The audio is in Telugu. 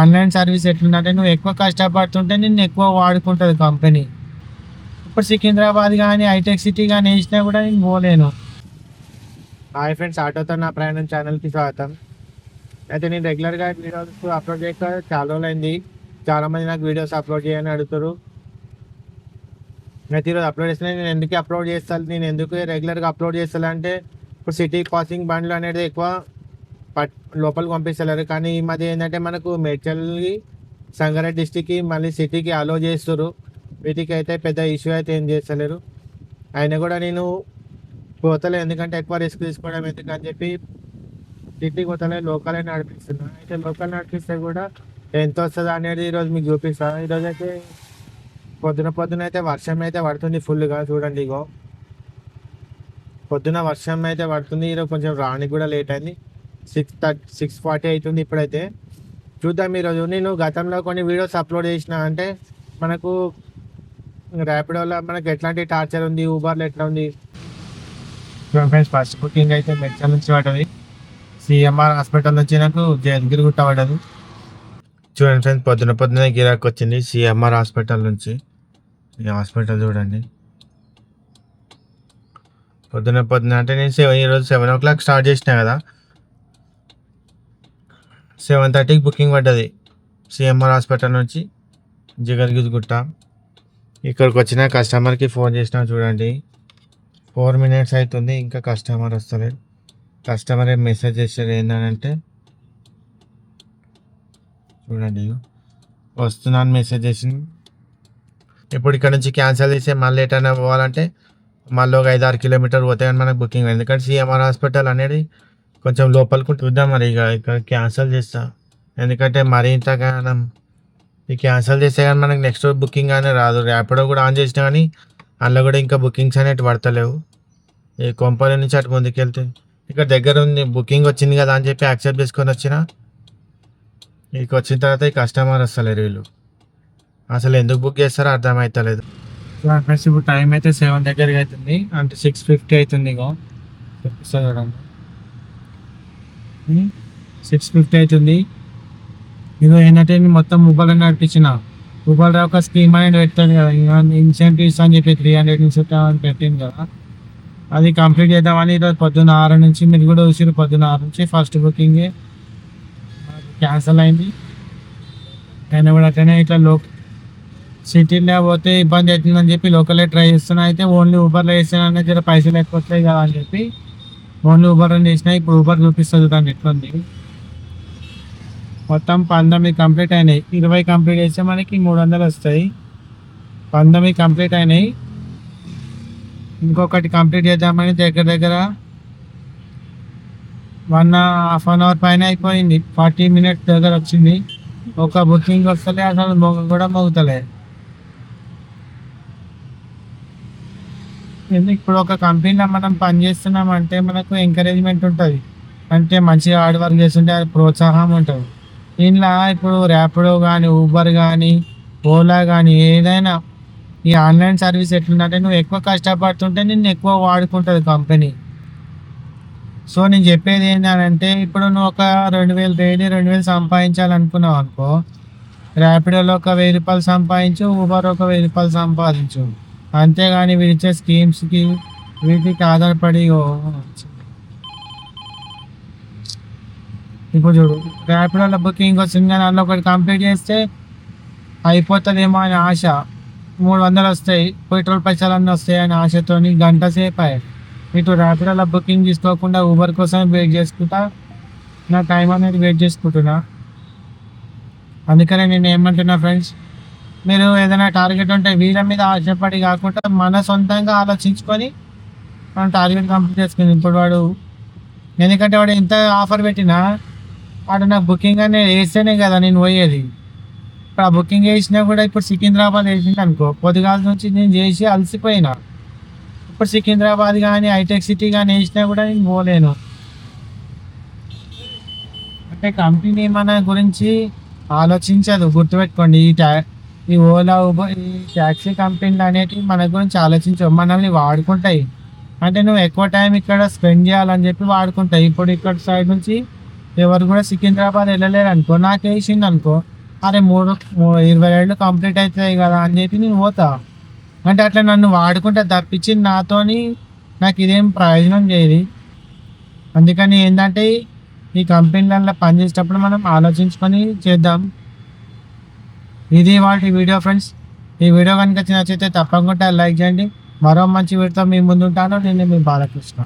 ఆన్లైన్ సర్వీస్ ఎట్లుందంటే నువ్వు ఎక్కువ కష్టపడుతుంటే నిన్ను ఎక్కువ వాడుకుంటుంది కంపెనీ. ఇప్పుడు సికింద్రాబాద్ కానీ హైటెక్ సిటీ కానీ వేసినా కూడా నేను పోలేను. హాయ్ ఫ్రెండ్స్ ఆటోతో నా ప్రయాణం ఛానల్కి స్వాగతం. అయితే నేను రెగ్యులర్గా వీడియోస్ అప్లోడ్ చేయక చాలా రోజులైంది. చాలామంది నాకు వీడియోస్ అప్లోడ్ చేయని అడుగుతారు అయితే ఈరోజు అప్లోడ్ చేస్తే నేను ఎందుకు అప్లోడ్ చేస్తాను నేను ఎందుకు రెగ్యులర్గా అప్లోడ్ చేస్తాను అంటే ఇప్పుడు సిటీ క్రాసింగ్ బండ్లు అనేది ఎక్కువ పట్ లోపలికి పంపిస్తలేరు. కానీ ఈ మధ్య ఏంటంటే మనకు మేడ్చల్కి సంగారెడ్డి డిస్టిక్కి మళ్ళీ సిటీకి అలో చేస్తారు వీటికి అయితే పెద్ద ఇష్యూ అయితే ఏం చేస్తలేరు. అయినా కూడా నేను పోతలే. ఎందుకంటే ఎక్కువ రిస్క్ తీసుకోవడం ఎందుకని చెప్పి సిటీకి పోతలే. లోకలే నడిపిస్తున్నాను అయితే లోకల్ నడిపిస్తే కూడా ఎంత వస్తుంది అనేది ఈరోజు మీకు చూపిస్తాను ఈరోజు అయితే పొద్దున పొద్దున అయితే వర్షం అయితే పడుతుంది ఫుల్గా చూడండి ఇగో. పొద్దున వర్షం అయితే పడుతుంది. ఈరోజు కొంచెం రానికి కూడా లేట్ అయింది. సిక్స్ థర్టీ సిక్స్ ఫార్టీ అవుతుంది ఇప్పుడైతే. చూద్దాం ఈరోజు. నేను గతంలో కొన్ని వీడియోస్ అప్లోడ్ చేసిన. అంటే మనకు ర్యాపిడోలో మనకు ఎట్లాంటి టార్చర్ ఉంది ఊబర్లో ఎట్లా ఉంది? ఫ్రెండ్స్ ఫస్ట్ బుకింగ్ అయితే మెడ్చల్ నుంచి పడ్డది. సిఎంఆర్ హాస్పిటల్ నుంచి నాకు జయగిరి గుట్ట పడ్డది. చూడండి ఫ్రెండ్స్ పొద్దున పొద్దున గిరాక్ వచ్చింది సిఎంఆర్ హాస్పిటల్ నుంచి. ఈ హాస్పిటల్ చూడండి. పొద్దున పొద్దున అంటే నేను సెవెన్ ఈరోజు సెవెన్ ఓ క్లాక్ స్టార్ట్ చేసిన కదా. సెవెన్ థర్టీకి బుకింగ్ పడ్డది. సిఎంఆర్ హాస్పిటల్ నుంచి జిగర్గిరి గుట్ట ఇక్కడికి వచ్చిన కస్టమర్కి ఫోన్ చేసినా చూడండి. ఫోర్ మినిట్స్ అవుతుంది ఇంకా కస్టమర్ వస్తలేదు. కస్టమర్ ఏం మెసేజ్ చేశారు ఏంటంటే చూడండి వస్తున్నాను మెసేజ్ చేసింది. ఇప్పుడు ఇక్కడ నుంచి క్యాన్సిల్ చేసి మళ్ళీ ఎటైనా పోవాలంటే మళ్ళీ ఒక ఐదు ఆరు కిలోమీటర్ పోతే కానీ మనకు బుకింగ్ ఎందుకంటే సిఎంఆర్ హాస్పిటల్ అనేది కొంచెం లోపలికి చూద్దాం మరి ఇక ఇక్కడ క్యాన్సిల్ చేస్తా. ఎందుకంటే మరీ ఇంతగానం ఈ క్యాన్సిల్ చేస్తే కానీ మనకి నెక్స్ట్ బుకింగ్ అనేది రాదు. ర్యాపిడో కూడా ఆన్ చేసినా కానీ అందులో కూడా ఇంకా బుకింగ్స్ అనేవి పడతలేవు. ఈ కొంపల నుంచి అటు ముందుకెళ్తే. ఇక్కడ దగ్గర ఉంది బుకింగ్ వచ్చింది కదా అని చెప్పి యాక్సెప్ట్ చేసుకొని వచ్చిన ఇక వచ్చిన తర్వాత ఈ కస్టమర్ వస్తలేరు వీళ్ళు. అసలు ఎందుకు బుక్ చేస్తారో అర్థమవుతలేదు ఇప్పుడు టైం అయితే సెవెన్ దగ్గరగా అవుతుంది. అంటే సిక్స్ ఫిఫ్టీ అవుతుంది ఇగో. చూపిస్తా చూడండి సిక్స్ ఫిఫ్టీ అవుతుంది. ఇదో ఏంటంటే నేను మొత్తం మొబైల్ నడిపించిన. మొబైల్ ఒక స్కీమ్ అనేది పెట్టాను కదా. ఇన్సెంటివ్స్ అని చెప్పి త్రీ హండ్రెడ్ నుంచి అని పెట్టింది కదా. అది కంప్లీట్ చేద్దామని ఈరోజు పొద్దున్న ఆరు నుంచి మీరు కూడా చూసారు పొద్దున్న ఆరు నుంచి ఫస్ట్ బుకింగ్ క్యాన్సిల్ అయింది. అయినా కూడా అట్లనే ఇట్లా లో సిటీలో పోతే ఇబ్బంది అవుతుందని చెప్పి లోకలే ట్రై చేస్తున్నా. అయితే ఓన్లీ ఊబర్లో వేస్తున్నా జర పైసలు ఎక్కువ వస్తాయి కదా అని చెప్పి ఓన్లీ ఊబర్ అని చేసిన ఇప్పుడు ఊబర్ చూపిస్తుంది దాన్ని ఎట్లుంది? మొత్తం పంతొమ్మిది కంప్లీట్ అయినాయి. ఇరవై కంప్లీట్ చేస్తే మనకి మూడు వందలు వస్తాయి. పంతొమ్మిది కంప్లీట్ అయినాయి. ఇంకొకటి కంప్లీట్ చేద్దామని దగ్గర దగ్గర వన్ హాఫ్ అన్ అవర్ పైన అయిపోయింది. ఫార్టీ మినిట్స్ దగ్గర వచ్చింది. ఒక బుకింగ్ వస్తలే అసలు మొగ కూడా మోగుతలే. ఇప్పుడు ఒక కంపెనీలో మనం పని చేస్తున్నామంటే మనకు ఎంకరేజ్మెంట్ ఉంటుంది. అంటే మంచిగా హార్డ్ వర్క్ చేస్తుంటే అది ప్రోత్సాహం ఉంటుంది. దీనిలో ఇప్పుడు ర్యాపిడో కానీ ఊబర్ కానీ ఓలా కానీ ఏదైనా ఈ ఆన్లైన్ సర్వీస్ ఎట్లుందంటే నువ్వు ఎక్కువ కష్టపడుతుంటే నిన్ను ఎక్కువ వాడుకుంటుంది కంపెనీ. సో నేను చెప్పేది ఏంటంటే ఇప్పుడు నువ్వు ఒక రెండు వేలు డైలీ రెండు వేలు సంపాదించాలనుకున్నావు అనుకో ర్యాపిడోలో ఒక వెయ్యి రూపాయలు సంపాదించు ఊబర్ ఒక వెయ్యి రూపాయలు సంపాదించు. అంతేగాని వీళ్ళు ఇచ్చే స్కీమ్స్కి వీటికి ఆధారపడి ఓ ఇప్పుడు చూడు ర్యాపిడోలో బుకింగ్ వచ్చింది కానీ ఒకటి కంప్లీట్ చేస్తే అయిపోతుందేమో అని ఆశ. మూడు వందలు వస్తాయి పెట్రోల్ పైసలు అన్నీ వస్తాయి అని ఆశతోని గంట సేపు అయ్యాయి. ఇటు ర్యాపిడోలో బుకింగ్ తీసుకోకుండా ఊబర్ కోసం వెయిట్ చేసుకుంటా నా టైం అనేది వెయిట్ చేసుకుంటున్నా. అందుకనే నేను ఏమంటున్నా ఫ్రెండ్స్? మీరు ఏదైనా టార్గెట్ ఉంటే వీళ్ళ మీద ఆశపడి కాకుండా మన సొంతంగా ఆలోచించుకొని మనం టార్గెట్ కంప్లీట్ చేసుకుంది. ఇప్పుడు వాడు ఎందుకంటే వాడు ఎంత ఆఫర్ పెట్టినా వాడు నాకు బుకింగ్ అనేది వేస్తేనే కదా నేను పోయేది. ఇప్పుడు ఆ బుకింగ్ వేసినా కూడా ఇప్పుడు సికింద్రాబాద్ వేసింది అనుకో పొద్దుగాల నుంచి నేను చేసి అలసిపోయినా. ఇప్పుడు సికింద్రాబాద్ కానీ హైటెక్ సిటీ కానీ వేసినా కూడా నేను పోలేను. అంటే కంపెనీ మన గురించి ఆలోచించదు. గుర్తుపెట్టుకోండి ఈ టై ఈ ఓలా ఊబర్ ఈ ట్యాక్సీ కంపెనీలు అనేటివి మన గురించి ఆలోచించవు. మనల్ని వాడుకుంటాయి. అంటే నువ్వు ఎక్కువ టైం ఇక్కడ స్పెండ్ చేయాలని చెప్పి వాడుకుంటాయి. ఇప్పుడు ఇక్కడ సైడ్ నుంచి ఎవరు కూడా సికింద్రాబాద్ వెళ్ళలేరు అనుకో నాకు వేసింది అనుకో అరే మూడు ఇరవై ఏళ్ళు కంప్లీట్ అవుతాయి కదా అని చెప్పి నేను పోతా. అంటే అట్లా నన్ను వాడుకుంటే తప్పించి నాతోని నాకు ఇదేం ప్రయోజనం చేయదు. అందుకని ఏంటంటే ఈ కంపెనీలలో పనిచేసేటప్పుడు మనం ఆలోచించుకొని చేద్దాం. ఇది వాటి వీడియో ఫ్రెండ్స్ ఈ వీడియో కనుక నచ్చితే తప్పకుండా లైక్ చేయండి. మరో మంచి వీడియోతో మీ ముందు ఉంటాను నేను మీ బాలకృష్ణ.